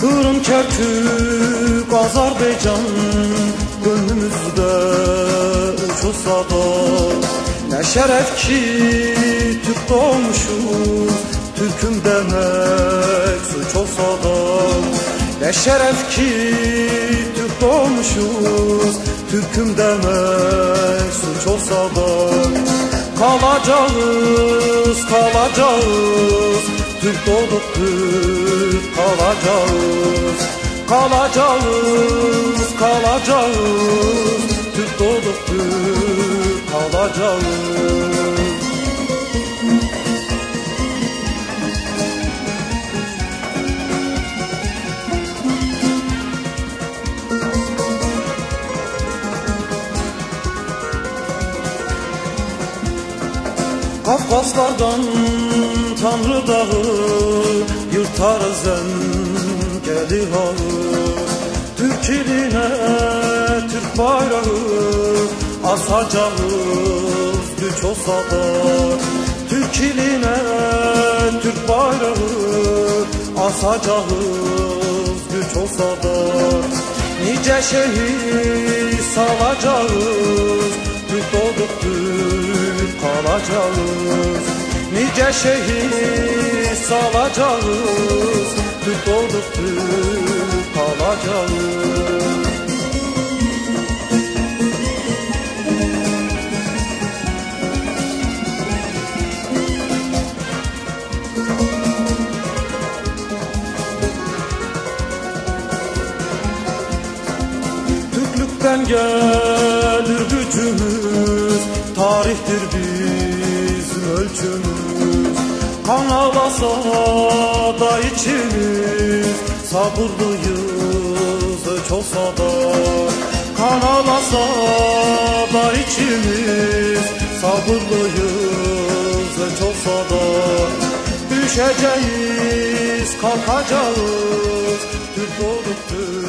Kerkük, Azerbaycan. Gönlümüzde uçulsa da Ne şeref ki Türk doğmuşuz. Türk'üm demek suç olsa da Ne şeref ki Türk doğmuşuz. Türk'üm demek suç olsa da Kalacağız, kalacağız Türk doğduk Türk kalacağız. Kalacağız, kalacağız. Türk doğduk Türk kalacağız Kafkaslardan Tanrı dağı Yırtarız engeli hağı Türk iline Türk bayrağı Asacağız güç olsa da Türk iline Türk bayrağı Asacağız güç olsa da Nice şehir salacağız Türk kalacağız Nice şehir salacağız Türk doğduk Türk kalacağız. Türklükten gelir gücümüz. Tarihtir bizim ölçümüz. Kan ağlasa da içimiz. Sabırlıyız öç olsa da. Kan ağlasa da içimiz. Sabırlıyız öç olsa da. Düşeceğiz kalkacağız. Türk olduk Türk